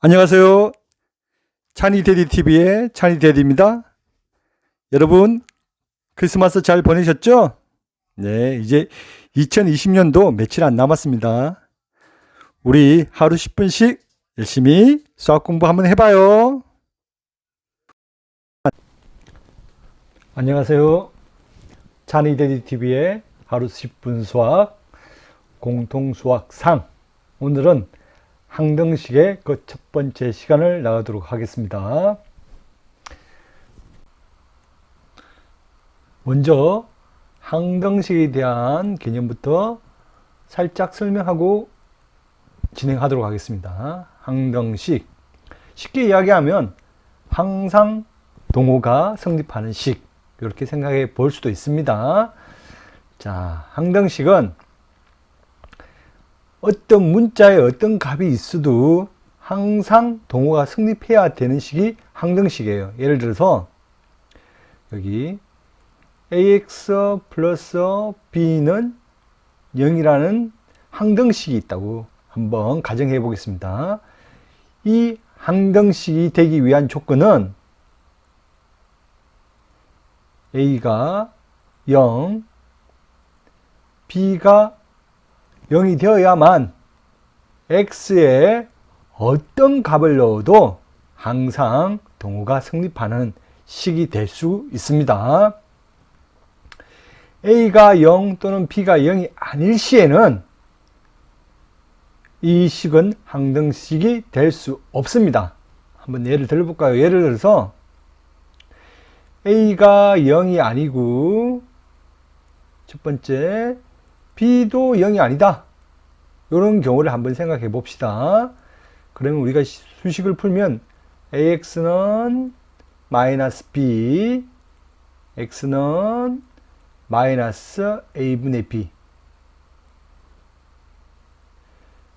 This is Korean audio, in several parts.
안녕하세요. 찬이데디TV의 찬이데디입니다. 여러분, 크리스마스 잘 보내셨죠? 네, 이제 2020년도 며칠 안 남았습니다. 우리 하루 10분씩 열심히 수학 공부 한번 해봐요. 안녕하세요. 찬이데디TV의 하루 10분 수학 공통수학 상. 오늘은 항등식의 그 첫 번째 시간을 나가도록 하겠습니다. 먼저 항등식에 대한 개념부터 살짝 설명하고 진행하도록 하겠습니다. 항등식. 쉽게 이야기하면 항상 동호가 성립하는 식. 이렇게 생각해 볼 수도 있습니다. 자, 항등식은 어떤 문자에 어떤 값이 있어도 항상 동호가 성립해야 되는 식이 항등식이에요. 예를 들어서 여기 ax 플러스 b는 0이라는 항등식이 있다고 한번 가정해 보겠습니다. 이 항등식이 되기 위한 조건은 a가 0, b가 0이 되어야만 x에 어떤 값을 넣어도 항상 동호가 성립하는 식이 될 수 있습니다. a가 0 또는 b가 0이 아닐 시에는 이 식은 항등식이 될 수 없습니다. 한번 예를 들어볼까요? 예를 들어서 a가 0이 아니고 첫 번째 b도 0이 아니다. 이런 경우를 한번 생각해 봅시다. 그러면 우리가 수식을 풀면 ax는 마이너스 b, x는 마이너스 a분의 b.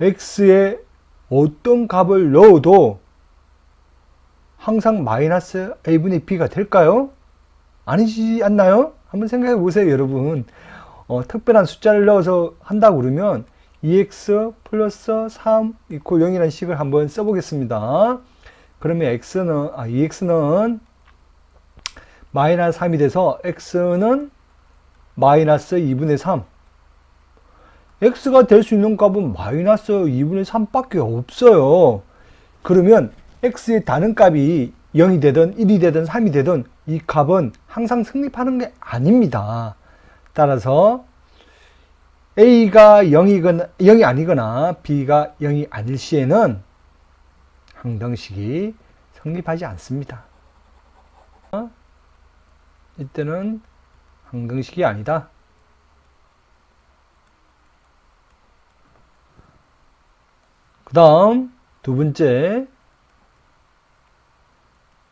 x에 어떤 값을 넣어도 항상 마이너스 a분의 b가 될까요? 아니지 않나요? 한번 생각해 보세요, 여러분. 어, 특별한 숫자를 넣어서 한다고 그러면 2x 플러스 3 이퀄 0이라는 식을 한번 써보겠습니다. 그러면 x는, 아, 2x는 마이너스 3이 돼서 x는 마이너스 2분의 3. x가 될 수 있는 값은 마이너스 2분의 3밖에 없어요. 그러면 x의 다른 값이 0이 되든 1이 되든 3이 되든 이 값은 항상 성립하는 게 아닙니다. 따라서 A가 0이거나, 0이 아니거나 B가 0이 아닐 시에는 항등식이 성립하지 않습니다. 이때는 항등식이 아니다. 그 다음 두 번째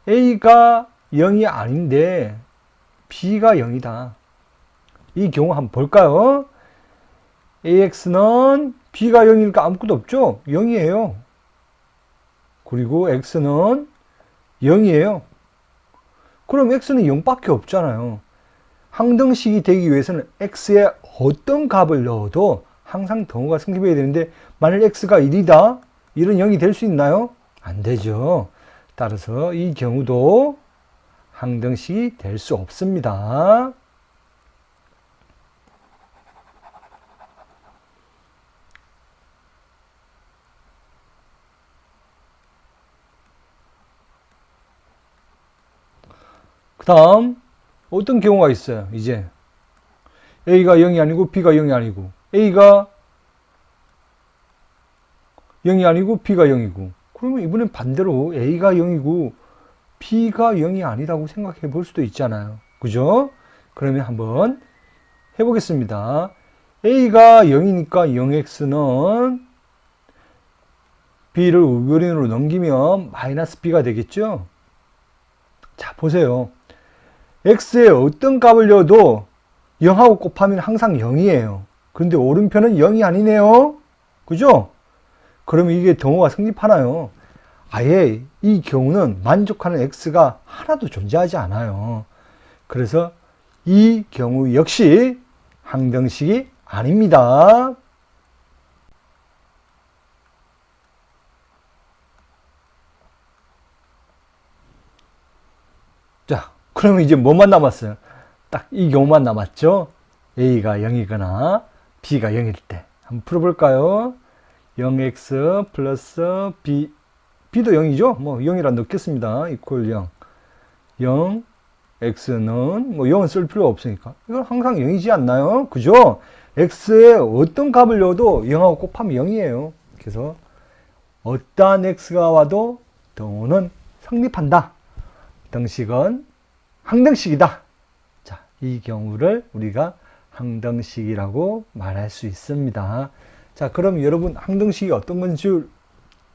A가 0이 아닌데 B가 0이다. 이 경우 한번 볼까요? AX는 B가 0이니까 아무것도 없죠? 0이에요. 그리고 X는 0이에요. 그럼 X는 0밖에 없잖아요. 항등식이 되기 위해서는 X에 어떤 값을 넣어도 항상 동호가 성립해야 되는데 만일 X가 1이다? 1은 0이 될 수 있나요? 안 되죠. 따라서 이 경우도 항등식이 될 수 없습니다. 그 다음 어떤 경우가 있어요 이제? A가 0이 아니고 B가 0이 아니고. A가 0이 아니고 B가 0이고. 그러면 이번엔 반대로 A가 0이고 B가 0이 아니라고 생각해 볼 수도 있잖아요. 그죠? 그러면 한번 해보겠습니다. A가 0이니까 0x는 B를 우변으로 넘기면 마이너스 B가 되겠죠? 자 보세요 x에 어떤 값을 넣어도 0하고 곱하면 항상 0이에요. 그런데 오른편은 0이 아니네요. 그죠? 그러면 이게 동호가 성립하나요? 아예 이 경우는 만족하는 x가 하나도 존재하지 않아요. 그래서 이 경우 역시 항등식이 아닙니다. 그러면 이제 뭐만 남았어요? 딱 이 경우만 남았죠? A가 0이거나 B가 0일 때. 한번 풀어볼까요? 0x 플러스 B, B도 0이죠? 뭐 0이라 넣겠습니다. 이퀄 0. 0, x는 뭐 0은 쓸 필요 없으니까. 이건 항상 0이지 않나요? 그죠? x에 어떤 값을 넣어도 0하고 곱하면 0이에요. 그래서 어떠한 x가 와도 등호는 성립한다. 등식은 항등식이다. 자, 이 경우를 우리가 항등식이라고 말할 수 있습니다. 자, 그럼 여러분 항등식이 어떤 건지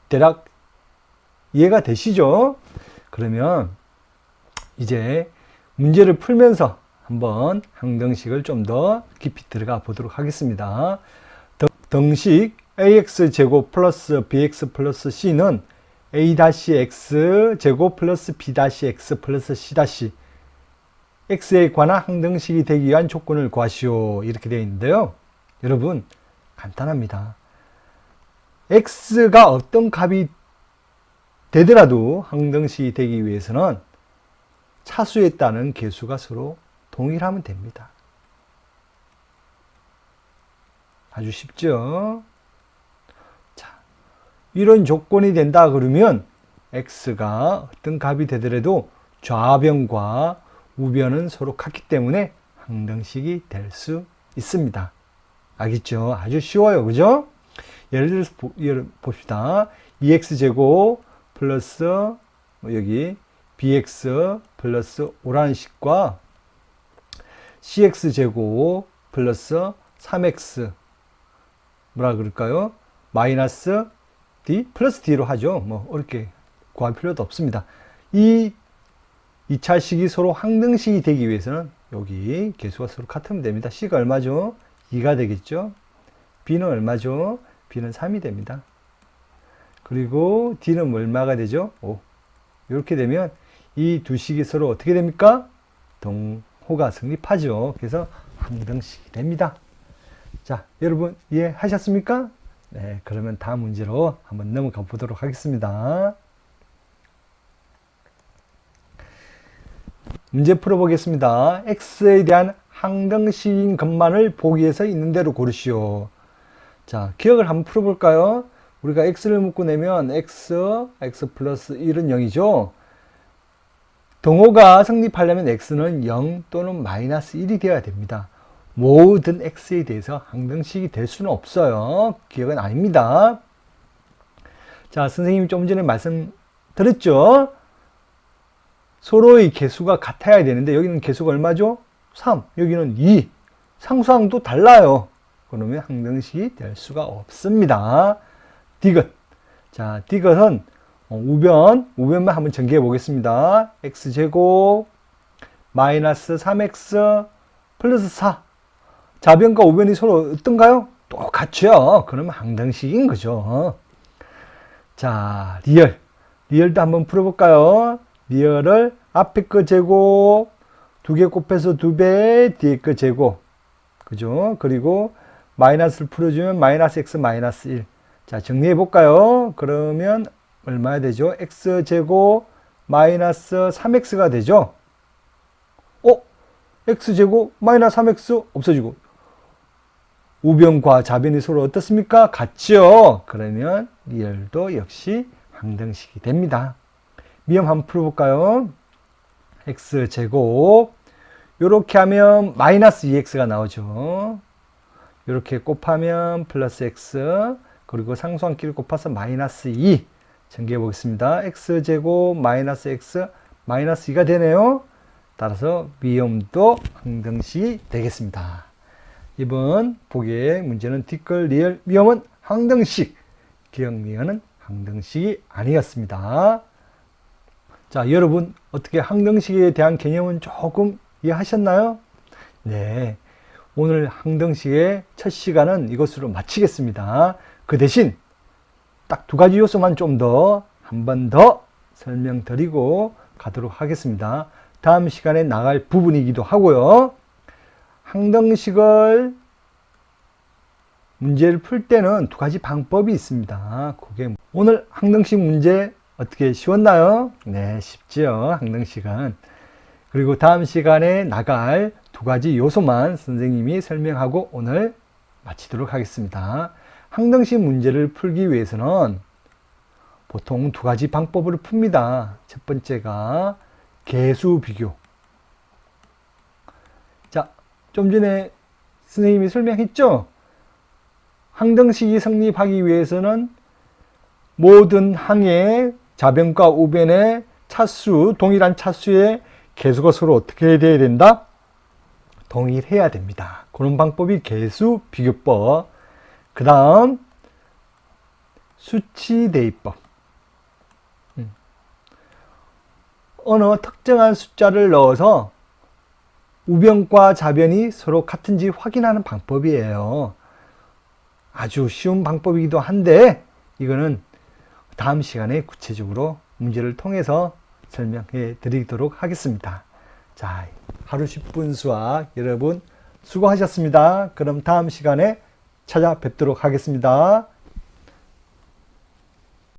대략 이해가 되시죠? 그러면 이제 문제를 풀면서 한번 항등식을 좀 더 깊이 들어가 보도록 하겠습니다. 등- 등식 ax 제곱 플러스 bx 플러스 c는 a-x 제곱 플러스 b-x 플러스 c x에 관한 항등식이 되기 위한 조건을 구하시오 이렇게 되어 있는데요. 여러분 간단합니다. x가 어떤 값이 되더라도 항등식이 되기 위해서는 차수에 따른 개수가 서로 동일하면 됩니다. 아주 쉽죠? 자, 이런 조건이 된다 그러면 x가 어떤 값이 되더라도 좌변과 우변은 서로 같기 때문에 항등식이 될 수 있습니다. 알겠죠? 아주 쉬워요. 그죠? 예를 들어서 보, 예를 봅시다. 2x제곱 플러스 뭐 여기 bx 플러스 오라는 식과 cx제곱 플러스 3x 뭐라 그럴까요? 마이너스 d 플러스 d로 하죠. 뭐 어렵게 구할 필요도 없습니다. 이 2차식이 서로 항등식이 되기 위해서는 여기 개수가 서로 같으면 됩니다. c가 얼마죠? 2가 되겠죠? b는 얼마죠? b는 3이 됩니다. 그리고 d는 얼마가 되죠? 5. 이렇게 되면 이 두 식이 서로 어떻게 됩니까? 동호가 성립하죠. 그래서 항등식이 됩니다. 자, 여러분 이해하셨습니까? 네, 그러면 다음 문제로 한번 넘어가 보도록 하겠습니다. 문제 풀어보겠습니다. x에 대한 항등식인 것만을 보기에서 있는 대로 고르시오. 자, 기억을 한번 풀어볼까요? 우리가 x를 묶고 내면 x, x 플러스 1은 0이죠. 동호가 성립하려면 x는 0 또는 마이너스 1이 되어야 됩니다. 모든 x에 대해서 항등식이 될 수는 없어요. 기억은 아닙니다. 자, 선생님이 좀 전에 말씀 드렸죠? 서로의 개수가 같아야 되는데 여기는 개수가 얼마죠? 3, 여기는 2. 상수항도 달라요. 그러면 항등식이 될 수가 없습니다. 디귿. 자, 디귿은 어, 우변, 우변만 한번 전개해 보겠습니다. x제곱 마이너스 3x 플러스 4. 좌변과 우변이 서로 어떤가요? 똑같죠. 그러면 항등식인 거죠. 자, 리얼. 리얼도 한번 풀어볼까요? 리얼을 앞에 거 제곱 두 개 곱해서 두 배, 뒤에 거 제곱. 그죠? 그리고 마이너스를 풀어주면 마이너스 x 마이너스 1. 자, 정리해 볼까요? 그러면 얼마야 되죠? x 제곱 마이너스 3x가 되죠? 어? x 제곱 마이너스 3x 없어지고 우변과 좌변이 서로 어떻습니까? 같죠? 그러면 리얼도 역시 항등식이 됩니다. 미음 한번 풀어볼까요? x 제곱 이렇게 하면 마이너스 2x가 나오죠. 이렇게 곱하면 플러스 x 그리고 상수함끼리 곱해서 마이너스 2 전개해 보겠습니다. x 제곱 마이너스 x 마이너스 2가 되네요. 따라서 미음도 항등식이 되겠습니다. 이번 보기의 문제는 뒷글 리얼 미음은 항등식 기억 미음은 항등식이 아니었습니다. 자, 여러분 어떻게 항등식에 대한 개념은 조금 이해하셨나요? 네. 오늘 항등식의 첫 시간은 이것으로 마치겠습니다. 그 대신 딱 두 가지 요소만 좀 더 한 번 더 설명드리고 가도록 하겠습니다. 다음 시간에 나갈 부분이기도 하고요. 항등식을 문제를 풀 때는 두 가지 방법이 있습니다. 그게 오늘 항등식 문제 어떻게 쉬웠나요? 네, 쉽지요. 항등식은. 그리고 다음 시간에 나갈 두 가지 요소만 선생님이 설명하고 오늘 마치도록 하겠습니다. 항등식 문제를 풀기 위해서는 보통 두 가지 방법으로 풉니다. 첫 번째가 개수 비교. 자, 좀 전에 선생님이 설명했죠? 항등식이 성립하기 위해서는 모든 항의 좌변과 우변의 차수, 동일한 차수의 개수가 서로 어떻게 돼야 된다? 동일해야 됩니다. 그런 방법이 개수 비교법. 그 다음, 수치 대입법. 음. 어느 특정한 숫자를 넣어서 우변과 좌변이 서로 같은지 확인하는 방법이에요. 아주 쉬운 방법이기도 한데, 이거는 다음 시간에 구체적으로 문제를 통해서 설명해 드리도록 하겠습니다. 자, 하루 10분 수학 여러분 수고하셨습니다. 그럼 다음 시간에 찾아뵙도록 하겠습니다.